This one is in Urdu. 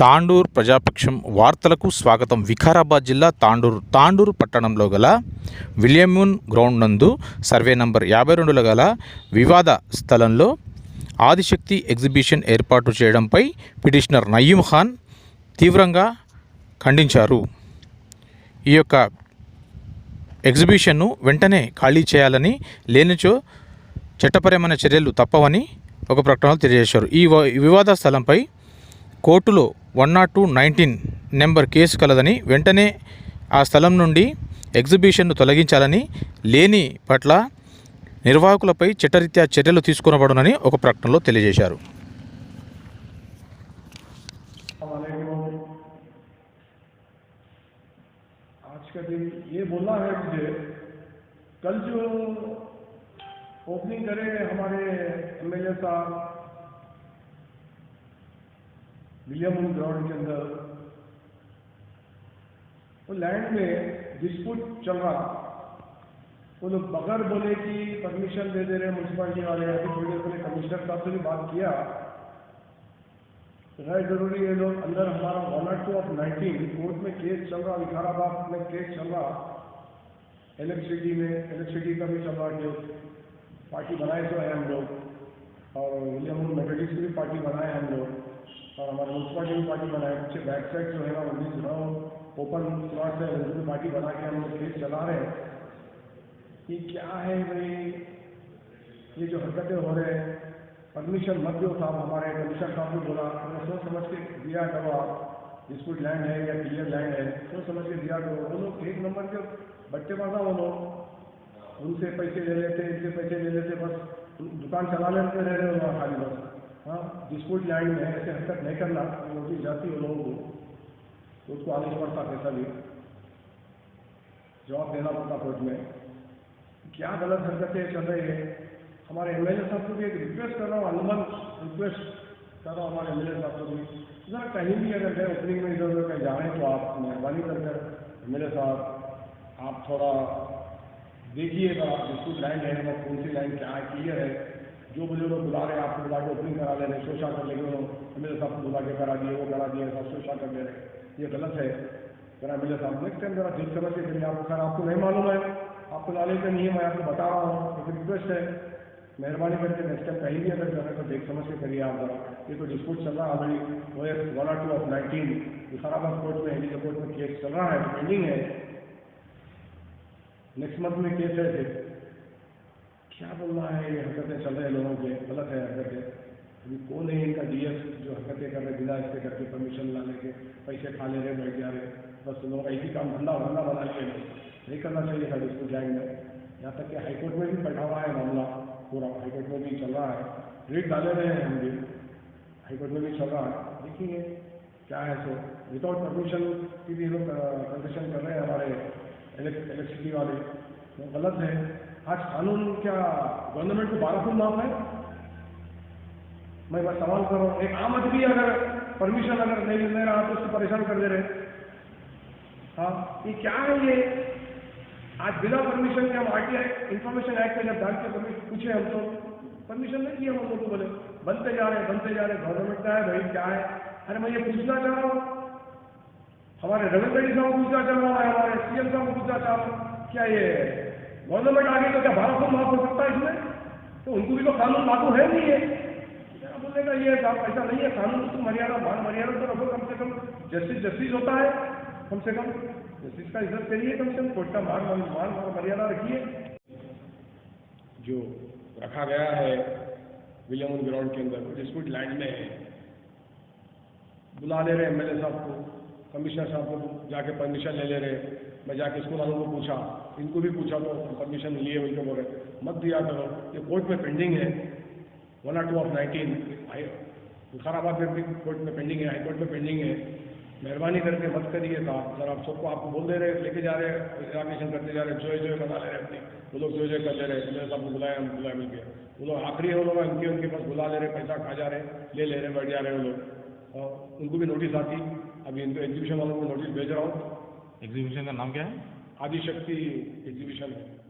తాండూర్ ప్రజాపక్షం వార్తలకు స్వాగతం. వికారాబాద్ జిల్లా తాండూరు తాండూరు పట్టణంలో గల విలియమ్యూన్ గ్రౌండ్ నందు సర్వే నంబర్ యాభై రెండులో గల వివాద స్థలంలో ఆదిశక్తి ఎగ్జిబిషన్ ఏర్పాటు చేయడంపై పిటిషనర్ నయీం ఖాన్ తీవ్రంగా ఖండించారు. ఈ యొక్క ఎగ్జిబిషన్ను వెంటనే ఖాళీ చేయాలని లేనిచో చట్టపరమైన చర్యలు తప్పవని ఒక ప్రకటనలో తెలియజేశారు. ఈ ఈ వివాద స్థలంపై కోర్టులో one not two nineteen number case కలదని వెంటనే ఆ స్థలం నుండి ఎగ్జిబిషన్ను తొలగించాలని లేని పట్ల నిర్వాహకులపై చట్టరీత్యా చర్యలు తీసుకునబడునని ఒక ప్రకటనలో తెలియజేశారు. ولیم گراؤنڈ کے اندر وہ لینڈ میں ڈسپوٹ چل رہا وہ لوگ بغیر بولے کہ پرمیشن دے دے رہے میونسپلٹی والے ابھی تھوڑی دیر پہلے کمشنر صاحب سے بھی بات کیا غیر ضروری ہے لوگ اندر ہمارا one R two of nineteen court میں کیس چل رہا وکار آباد میں کیس چل رہا الیکٹریسٹی میں الیکٹریسٹی کا بھی چل رہا جو پارٹی بنائے تو ہے ہم لوگ اور ولیم میٹڈکس کی بھی پارٹی بنائے ہم لوگ اور ہمارے جی بھی پارٹی بنائے اس بیک سائڈ جو ہے نا انیس چناؤ اوپن سلاٹ سے پارٹی بنا کے ہم لوگ کیس چلا رہے ہیں کہ کیا ہے بھائی؟ یہ جو حرکتیں ہو رہے ہیں پرمیشن مت جو صاحب، ہمارے کمیشن صاحب نے بولا ہم نے سوچ سمجھ کے دیا کرو آپ ڈسپوٹ لینڈ ہے یا کلیئر لینڈ ہے، سوچ سمجھ کے دیا کرو وہ لوگ ایک نمبر کے بچے پاس وہ لوگ، ان سے پیسے لے لیتے، ان سے پیسے لے لیتے، بس دکان چلا لیتے رہ رہے ہو خالی بس۔ ہاں ڈسپوٹ لائن میں ایسے حرکت نہیں کرنا، وہ جاتی ہو لوگوں کو، تو اس کو آگے بڑھتا پیسہ بھی، جواب دینا پڑتا کورٹ میں۔ کیا غلط حرکتیں چل رہی ہے ہمارے ایم ایل اے صاحب کو بھی ایک ریکویسٹ کر رہا ہوں علمن ریکویسٹ کر رہا ہوں ہمارے ایم ایل اے صاحب کو بھی۔ ذرا کہیں بھی اگر گئے اوپننگ میں ادھر ادھر کہیں جا رہے ہیں تو آپ مہربانی کر کر ایم ایل اے صاحب، آپ تھوڑا دیکھیے گا ڈسپوٹ لائن ہے، وہ کون سی لائن کیا ہے کلیئر ہے۔ جو مجھے لوگ بلا رہے آپ کو بلا کے اپنی کرا لے رہے شوشا کر لے گئے میرے صاحب کو بلا کے کرا دیے، وہ کرا دیے، سب شوشا کر لے رہے یہ غلط ہے۔ ذرا میرے صاحب نیکسٹ ٹائم ذرا دیکھ سمجھ کے میں آپ کو خیر، آپ کو نہیں معلوم ہے۔ آپ کو لالے کا نہیں ہے، میں آپ کو بتا رہا ہوں۔ ایک ریکویسٹ ہے۔ مہربانی کر کے نیکسٹ ٹائم کہیں بھی اگر جانا تو دیکھ سمجھ کے کریے آپ ذرا۔ یہ تو ڈسپوٹ چل رہا ہے ابھی وہ ایک one R two of nineteen Islam court میں ہیلی کورٹ میں کیس چل رہا ہے پینڈنگ ہے۔ نیکسٹ منتھ میں کیس ہے کیا بولنا ہے، یہ حرکتیں چل رہے لوگوں کے، غلط ہے حرکتیں۔ ابھی کون ہے ان کا ڈی ایس جو حرکتیں کر رہے بلا اس کے کر کے پرمیشن لانے کے پیسے کھا لے رہے بیٹھ جا رہے بس لوگ ایسی کام دھندا بھندا بنا لیں نہیں کرنا چاہیے تھا اس کو جائیں گے یہاں تک کہ ہائی کورٹ میں بھی بیٹھا ہوا ہے معاملہ پورا۔ ہائی کورٹ میں بھی چل رہا ہے۔ ریٹ ڈالے رہے ہیں ہم بھی۔ ہائی کورٹ میں بھی چل رہا ہے۔ دیکھیے کیا ہے سو۔ وداؤٹ پرمیشن کی بھی لوگ کنڈیشن کر رہے ہیں ہمارے الیکٹرسٹی والے۔ وہ غلط ہے۔ آج قانون کیا گورنمنٹ کو بارہ سو معاملہ ہے؟ میں بس سوال کر رہا ہوں، ایک عام آدمی اگر پرمیشن اگر نہیں مل رہا تو اس کو پریشان کر دے رہے ہاں یہ کیا ہے یہ؟ آج بنا پرمیشن کے ہم R T I information act میں جب ڈاک کے پرمیشن پوچھے ہم تو پرمیشن نہیں کیے ہم لوگوں کو بولے۔ بنتے جا رہے بنتے جا رہے گورنمنٹ کا ہے، بھائی کیا ہے؟ ارے میں یہ پوچھنا چاہ رہا ہوں۔ ہمارے رویندر جی صاحب کو پوچھنا چاہ رہا ہوں، ہمارے سی ایم صاحب کو پوچھنا چاہ رہا ہوں، کیا یہ گورنمنٹ آگے تو کیا بارہ سو معاف ہو سکتا ہے اس میں؟ تو ان کو بھی تو قانون لاگو ہے نہیں ہے بولنے کا یہ ایسا نہیں ہے، قانون اس کو مریادہ بان مریادہ تو رکھو، کم سے کم جسٹس جسٹس ہوتا ہے، کم سے کم جسٹس کا عزت کریے کم سے کم کوٹ کا مان مان مریادہ رکھیے۔ جو رکھا گیا ہے ولیم گراؤنڈ کے اندر ڈسپوٹ لینڈ میں ہے۔ بلا لے رہے ایم ایل اے صاحب کو۔ کمشنر صاحب کو جا کے پرمیشن لے لے رہے میں جا کے اسکول والوں کو پوچھا۔ ان کو بھی پوچھا تو پرمیشن لیے ان کو بولے مت دیا کرو۔ یہ کورٹ میں پینڈنگ ہے۔ One R two of nineteen Vikarabad میں بھی کورٹ میں پینڈنگ ہے۔ ہائی کورٹ میں پینڈنگ ہے۔ مہربانی کر کے مت کریے تھا۔ سر، آپ سب کو آپ کو بول دے رہے لے کے جا رہے ایگزامیشن کرتے جا رہے جوئے جوئے بنا لے رہے اپنے وہ لوگ جو جو کر دے رہے میرے سب کو بلایا، ہم بلا مل کے وہ لوگ آخری ہے وہ لوگ ان کے ان کے پاس بلا لے رہے، پیسہ کھا جا رہے لے لے رہے بیٹھ جا رہے وہ لوگ۔ اور کو بھی نوٹس آتی۔ ابھی ان کو ایگزیبیشن والوں کو نوٹس بھیج رہا ہوں۔ ایگزیبیشن کا نام کیا ہے؟ آدی شکتی ایگزیبیشن ہے